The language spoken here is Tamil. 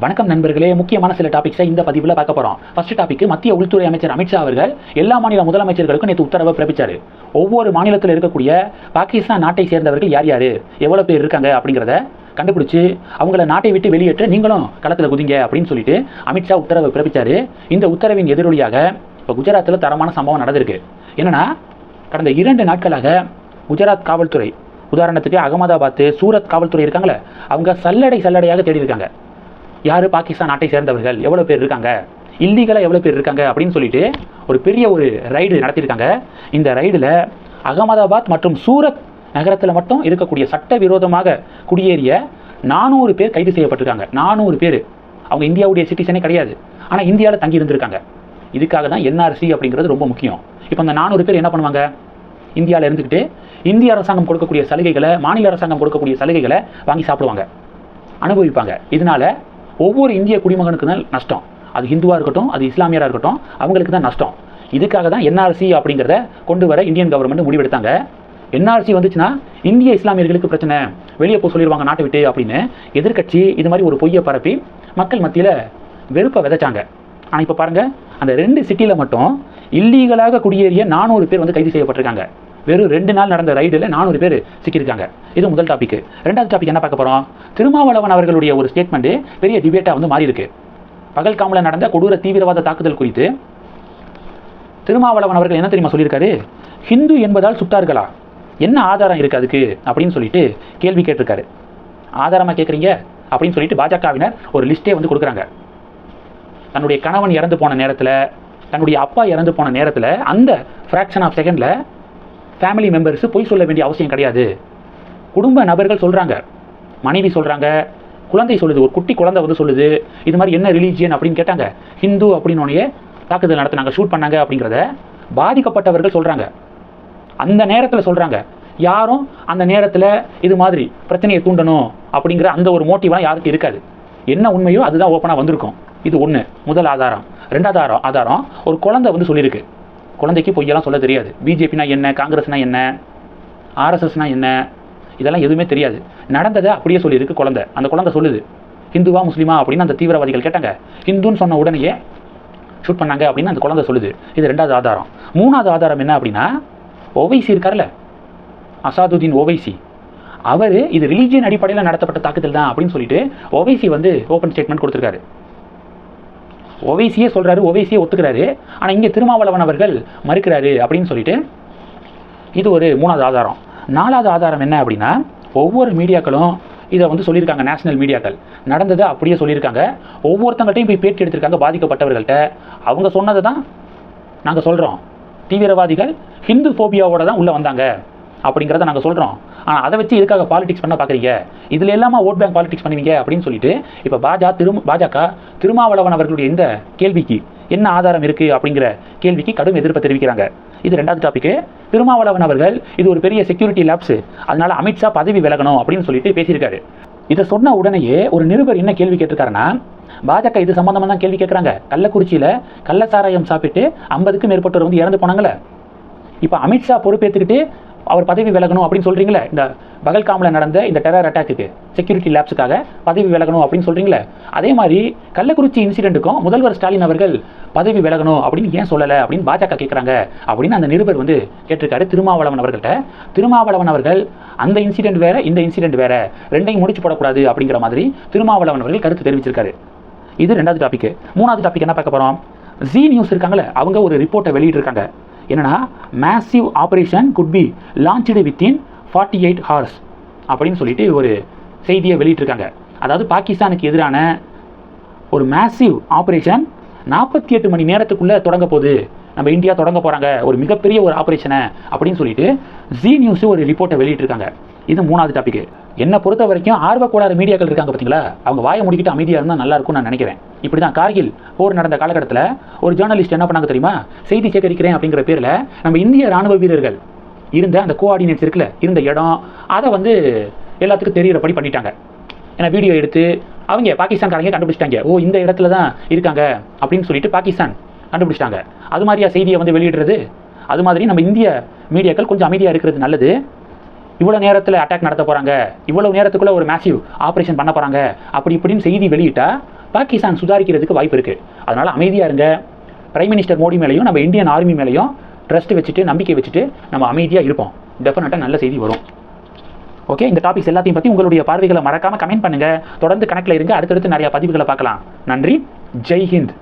வணக்கம் நண்பர்களே. முக்கியமான சில டாபிக்ஸை இந்த பதிவில் பார்க்க போகிறோம் ஃபர்ஸ்ட் டாபிக் மத்திய உள்துறை அமைச்சர் அமித்ஷா அவர்கள் எல்லா மாநில முதலமைச்சர்களுக்கும் நேற்று உத்தரவை பிறப்பித்தார் ஒவ்வொரு மாநிலத்தில் இருக்கக்கூடிய பாகிஸ்தான் நாட்டை சேர்ந்தவர்கள் யார் யார்? எவ்வளோ பேர் இருக்காங்க அப்படிங்கிறத கண்டுபிடிச்சி அவங்கள நாட்டை விட்டு வெளியேற்ற நீங்களும் களத்தில் குதிங்க அப்படின்னு சொல்லிட்டு அமித்ஷா உத்தரவை பிறப்பித்தார் இந்த உத்தரவின் எதிரொலியாக இப்போ குஜராத்தில் தரமான சம்பவம் நடந்திருக்கு. என்னென்னா கடந்த இரண்டு நாட்களாக குஜராத் காவல்துறை உதாரணத்துக்கு அகமதாபாத் சூரத் காவல்துறை இருக்காங்களே அவங்க சல்லடை சல்லடையாக தேடி இருக்காங்க யார் பாகிஸ்தான் நாட்டை சேர்ந்தவர்கள்? எவ்வளோ பேர் இருக்காங்க? இல்லீகலாக எவ்வளோ பேர் இருக்காங்க? அப்படின்னு சொல்லிட்டு ஒரு பெரிய ஒரு ரைடு நடத்தியிருக்காங்க. இந்த ரைடில் அகமதாபாத் மற்றும் சூரத் நகரத்தில் மட்டும் இருக்கக்கூடிய சட்டவிரோதமாக குடியேறிய நானூறு பேர் கைது செய்யப்பட்டிருக்காங்க. நானூறு பேர். அவங்க இந்தியாவுடைய சிட்டிசனே கிடையாது. ஆனால் இந்தியாவில் தங்கி இருந்திருக்காங்க. இதுக்காக தான் என்ஆர்சி அப்படிங்கிறது ரொம்ப முக்கியம். இப்போ அந்த நானூறு பேர் என்ன பண்ணுவாங்க? இந்தியாவில் இருந்துக்கிட்டு இந்திய அரசாங்கம் கொடுக்கக்கூடிய சலுகைகளை மாநில அரசாங்கம் கொடுக்கக்கூடிய சலுகைகளை வாங்கி சாப்பிடுவாங்க. அனுபவிப்பாங்க. இதனால ஒவ்வொரு இந்திய குடிமகனுக்கு தான் நஷ்டம். அது ஹிந்துவாக இருக்கட்டும் அது இஸ்லாமியராக இருக்கட்டும் அவங்களுக்கு தான் நஷ்டம். இதுக்காக தான் என்ஆர்சி அப்படிங்கிறத கொண்டு வர இந்தியன் கவர்மெண்ட் முடிவெடுத்தாங்க என்ஆர்சி வந்துச்சுன்னா இந்திய இஸ்லாமியர்களுக்கு பிரச்சனை. வெளியே போக சொல்லிடுவாங்க நாட்டை விட்டு அப்படின்னு எதிர்க்கட்சி இது மாதிரி ஒரு பொய்யை பரப்பி மக்கள் மத்தியில் வெறுப்பை விதைச்சாங்க. ஆனால் இப்போ பாருங்கள் அந்த ரெண்டு சிட்டியில் மட்டும் இல்லீகலாக குடியேறிய நானூறு பேர் வந்து கைது செய்யப்பட்டிருக்காங்க. வெறும் ரெண்டு நாள் நடந்த ரைடில் நானூறு பேர் சிக்கியிருக்காங்க. இது முதல் டாபிக் ரெண்டாவது டாபிக் என்ன பார்க்க போகிறோம் திருமாவளவன் அவர்களுடைய ஒரு ஸ்டேட்மெண்ட்டு பெரிய டிபேட்டாக வந்து மாறி இருக்கு பகல்காமில் நடந்த கொடூர தீவிரவாத தாக்குதல் குறித்து திருமாவளவன் அவர்கள் என்ன தெரியுமா சொல்லியிருக்காரு? ஹிந்து என்பதால் சுட்டார்களா? என்ன ஆதாரம் இருக்குது அதுக்கு? அப்படின்னு சொல்லிட்டு கேள்வி கேட்டிருக்காரு. ஆதாரமாக கேட்குறீங்க அப்படின்னு சொல்லிட்டு பாஜகவினர் ஒரு லிஸ்ட்டே வந்து கொடுக்குறாங்க. தன்னுடைய கணவன் இறந்து போன நேரத்தில் தன்னுடைய அப்பா இறந்து போன நேரத்தில் அந்த ஃப்ராக்ஷன் ஆஃப் செகண்டில் ஃபேமிலி மெம்பர்ஸ் பொய் சொல்ல வேண்டிய அவசியம் கிடையாது. குடும்ப நபர்கள் சொல்கிறாங்க மனைவி சொல்கிறாங்க குழந்தை சொல்லுது. ஒரு குட்டி குழந்தை வந்து சொல்லுது. இது மாதிரி என்ன ரிலீஜியன் அப்படின்னு கேட்டாங்க. ஹிந்து அப்படின்னோடனே தாக்குதல் நடத்தினாங்க. ஷூட் பண்ணாங்க அப்படிங்கிறத பாதிக்கப்பட்டவர்கள் சொல்கிறாங்க அந்த நேரத்தில் சொல்கிறாங்க யாரும் அந்த நேரத்தில் இது மாதிரி பிரச்சனையை தூண்டணும் அப்படிங்கிற அந்த ஒரு மோட்டிவ்லாம் யாருக்கும் இருக்காது. என்ன உண்மையோ அதுதான் ஓப்பனாக வந்திருக்கும். இது ஒன்று முதல் ஆதாரம். ரெண்டாவது ஆதாரம் ஆதாரம். ஒரு குழந்தை வந்து சொல்லியிருக்கு. குழந்தைக்கு பொய்யெல்லாம் சொல்ல தெரியாது. பிஜேபினா என்ன? காங்கிரஸ்னா என்ன? ஆர்எஸ்எஸ்னா என்ன? இதெல்லாம் எதுவுமே தெரியாது. நடந்ததை அப்படியே சொல்லியிருக்கு குழந்தை. அந்த குழந்தை சொல்லுது ஹிந்துவா முஸ்லீமா? அப்படின்னு அந்த தீவிரவாதிகள் கேட்டாங்க. ஹிந்துன்னு சொன்ன உடனேயே ஷூட் பண்ணாங்க அப்படின்னு அந்த குழந்தை சொல்லுது. இது ரெண்டாவது ஆதாரம். மூணாவது ஆதாரம் என்ன அப்படின்னா ஓவைசி இருக்கார்ல? அசாதுதீன் ஓவைசி அவர் இது ரிலீஜியன் அடிப்படையில் நடத்தப்பட்ட தாக்குதல் தான் அப்படின்னு சொல்லிட்டு ஓவைசி வந்து ஓப்பன் ஸ்டேட்மெண்ட் கொடுத்துருக்காரு. ஒவைசியே சொல்கிறாரு ஒவைசியே ஒத்துக்கிறாரு. ஆனால் இங்கே திருமாவளவன் அவர்கள் மறுக்கிறாரு அப்படின்னு சொல்லிட்டு இது ஒரு மூணாவது ஆதாரம். நாலாவது ஆதாரம் என்ன அப்படின்னா ஒவ்வொரு மீடியாக்களும் இதை வந்து சொல்லியிருக்காங்க நேஷனல் மீடியாக்கள். நடந்ததை அப்படியே சொல்லியிருக்காங்க. ஒவ்வொருத்தங்கள்ட்டையும் போய் பேட்டி எடுத்திருக்காங்க பாதிக்கப்பட்டவர்கள்ட்ட. அவங்க சொன்னதை தான் நாங்கள் சொல்கிறோம் தீவிரவாதிகள் ஹிந்து ஃபோபியாவோட தான் உள்ளே வந்தாங்க அப்படிங்கிறத நாங்கள் சொல்கிறோம் ஆனால் அதை வச்சு இதுக்காக பாலிடிக்ஸ் பண்ண பார்க்குறீங்க இதில் எல்லாமா ஓட் பேங்க் பாலிடிக்ஸ் பண்ணுவீங்க அப்படின்னு சொல்லிட்டு இப்போ பாஜா திரு பாஜக திருமாவளவன் அவர்களுடைய இந்த கேள்விக்கு என்ன ஆதாரம் இருக்குது அப்படிங்கிற கேள்விக்கு கடும் எதிர்ப்பை தெரிவிக்கிறாங்க. இது ரெண்டாவது டாபிக் திருமாவளவன் அவர்கள் இது ஒரு பெரிய செக்யூரிட்டி லேப்ஸு அதனால அமித்ஷா பதவி விலகணும் அப்படின்னு சொல்லிட்டு பேசியிருக்காரு. இதை சொன்ன உடனேயே ஒரு நிருபர் என்ன கேள்வி கேட்டிருக்காருன்னா பாஜக இது சம்பந்தமாக தான் கேள்வி கேட்குறாங்க. கள்ளக்குறிச்சியில் கள்ளச்சாராயம் சாப்பிட்டு ஐம்பதுக்கும் மேற்பட்டவர் வந்து இறந்து போனாங்களே. இப்போ அமித்ஷா பொறுப்பேற்றுக்கிட்டு அவர் பதவி விலகணும் அப்படின்னு சொல்கிறீங்களே இந்த பகல்காமில் நடந்த இந்த டெரர் அட்டாக்குக்கு செக்யூரிட்டி லேப்ஸுக்காக பதவி விலகணும் அப்படின்னு சொல்கிறீங்களே அதே மாதிரி கள்ளக்குறிச்சி இன்சிடெண்ட்டுக்கும் முதல்வர் ஸ்டாலின் அவர்கள் பதவி விலகணும் அப்படின்னு ஏன் சொல்லலை அப்படின்னு பாஜக கேட்குறாங்க அப்படின்னு அந்த நிருபர் வந்து கேட்டிருக்காரு திருமாவளவன் அவர்கள்ட்ட. திருமாவளவன் அவர்கள் அந்த இன்சிடென்ட் வேறு இந்த இன்சிடென்ட் வேறு ரெண்டையும் முடிச்சு போடக்கூடாது அப்படிங்கிற மாதிரி திருமாவளவன் அவர்கள் கருத்து தெரிவிச்சிருக்காரு. இது ரெண்டாவது டாபிக் மூணாவது டாபிக் என்ன பார்க்க போகிறோம் ஜி நியூஸ் இருக்காங்களே அவங்க ஒரு ரிப்போர்ட்டை வெளியிட்டிருக்காங்க. என்னன்னா massive operation could be launched within forty eight hours அப்படின்னு சொல்லிட்டு ஒரு செய்தியை வெளியிட்டிருக்காங்க. அதாவது பாகிஸ்தானுக்கு எதிரான ஒரு மேசிவ் ஆப்ரேஷன் நாற்பத்தி எட்டு மணி நேரத்துக்குள்ளே தொடங்க போகுது. நம்ம இந்தியா தொடங்க போகிறாங்க ஒரு மிகப்பெரிய ஒரு ஆப்ரேஷனை அப்படின்னு சொல்லிட்டு ஜி நியூஸ் ஒரு ரிப்போர்ட்டை வெளியிட்டிருக்காங்க. இது மூணாவது டாபிக் என்னை பொறுத்த வரைக்கும் ஆர்வக்கோளாறு மீடியாக்கள் இருக்காங்க பார்த்தீங்களா? அவங்க வாயை முடிக்கிட்டு அமைதியாக இருந்தால் நல்லா இருக்கும்னு நான் நினைக்கிறேன். இப்படி தான் கார்கில் போர் நடந்த காலகட்டத்தில் ஒரு ஜேர்னலிஸ்ட் என்ன பண்ணாங்க தெரியுமா? செய்தி சேகரிக்கிறேன் அப்படிங்கிற பேரில் நம்ம இந்திய ராணுவ வீரர்கள் இருந்த அந்த கோஆர்டினேட்ஸ் இருக்குல்ல இருந்த இடம் அதை வந்து எல்லாத்துக்கும் தெரிகிறபடி பண்ணிட்டாங்க. ஏன்னா வீடியோ எடுத்து அவங்க பாகிஸ்தான்காரங்க கண்டுபிடிச்சிட்டாங்க. ஓ இந்த இடத்துல தான் இருக்காங்க அப்படின்னு சொல்லிட்டு பாகிஸ்தான் கண்டுபிடிச்சிட்டாங்க. அது மாதிரியா செய்தியை வந்து வெளியிடுறது? அது மாதிரி நம்ம இந்திய மீடியாக்கள் கொஞ்சம் அமைதியாக இருக்கிறது நல்லது. இவ்வளோ நேரத்தில் அட்டாக் நடத்த போகிறாங்க இவ்வளோ நேரத்துக்குள்ளே ஒரு மேசிவ் ஆப்ரேஷன் பண்ண போகிறாங்க அப்படி இப்படின்னு செய்தி வெளியிட்டா பாகிஸ்தான் சுதாரிக்கிறதுக்கு வாய்ப்பு இருக்குது அதனால் அமைதியாக இருங்க. பிரைம் மினிஸ்டர் மோடி மேலேயும் நம்ம இந்தியன் ஆர்மி மேலேயும் ட்ரஸ்ட் வச்சுட்டு நம்பிக்கை வச்சுட்டு நம்ம அமைதியாக இருப்போம். டெஃபினட்டாக நல்ல செய்தி வரும். ஓகே இந்த டாபிக்ஸ் எல்லாத்தையும் பற்றி உங்களுடைய பார்வைகளை மறக்காமல் கமெண்ட் பண்ணுங்கள் தொடர்ந்து கணக்கில் இருங்க. அடுத்தடுத்து நிறைய பதிவுகளை பார்க்கலாம். நன்றி. ஜெய் ஹிந்த்.